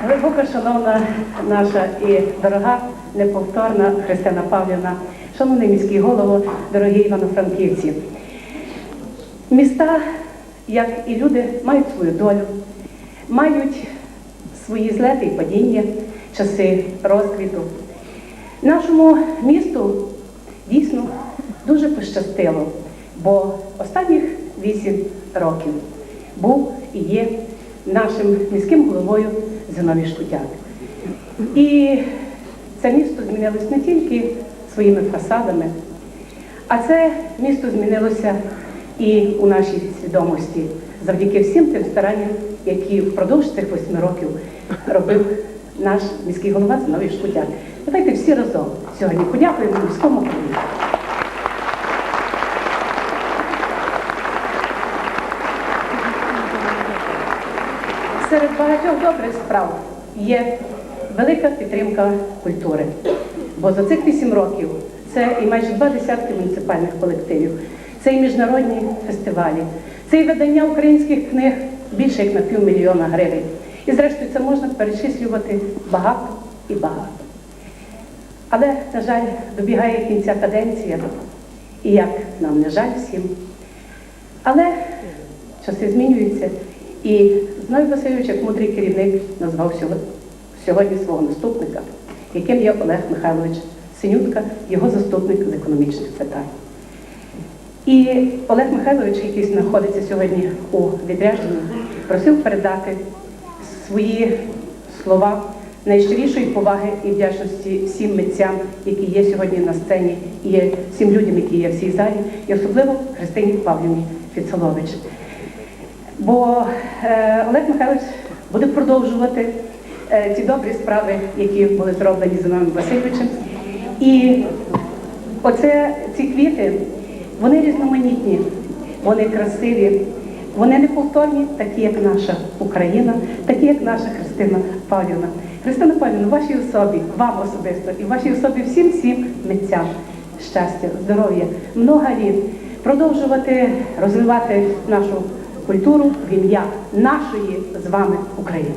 Глибоко шановна наша і дорога, неповторна Христина Павлівна, шановний міський голово, дорогі івано-франківці. Міста, як і люди, мають свою долю, мають свої злети і падіння, часи розквіту. Нашому місту дійсно дуже пощастило, бо останніх вісім років був і є нашим міським головою Зиновій Шкутяк. І це місто змінилось не тільки своїми фасадами, а це місто змінилося і у нашій свідомості завдяки всім тим старанням, які впродовж цих восьми років робив наш міський голова Зиновій Шкутяк. Давайте всі разом сьогодні подякуємо міському голові. Серед багатьох добрих справ є велика підтримка культури. Бо за цих вісім років це і майже два десятки муніципальних колективів, це і міжнародні фестивалі, це і видання українських книг більше як на півмільйона гривень. І зрештою це можна перечислювати багато і багато. Але, на жаль, добігає кінця каденція, і як нам не жаль всім. Але часи змінюються. І Зной Васильович, як мудрий керівник, назвав сьогодні, свого наступника, яким є Олег Михайлович Синютка, його заступник з економічних питань. І Олег Михайлович, який знаходиться сьогодні у відрядженні, просив передати свої слова найщирішої поваги і вдячності всім митцям, які є сьогодні на сцені, і всім людям, які є в цій залі, і особливо Христині Павлівні Фіцелович. Бо е, Олег Михайлович буде продовжувати е, ті добрі справи, які були зроблені Зиновим Васильовичем. І оце ці квіти, вони різноманітні, вони красиві, вони неповторні, такі, як наша Україна, такі, як наша Христина Павлівна. Христина Павлівна, вашій особі, вам особисто і вашій особі всім всім митцям щастя, здоров'я, много літ, продовжувати розвивати нашу культуру в ім'я нашої з вами України.